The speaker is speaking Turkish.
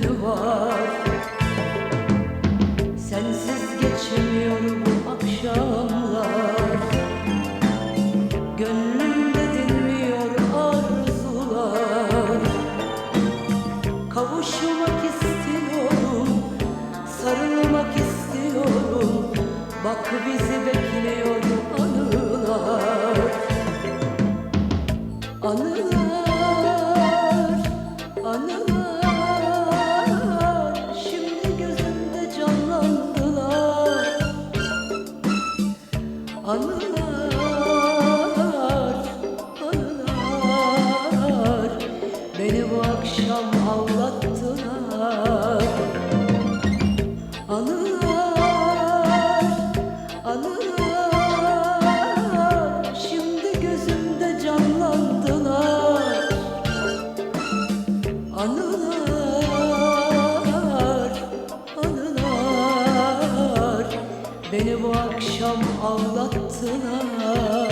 The Lord. 언니 Beni bu akşam ağlattılar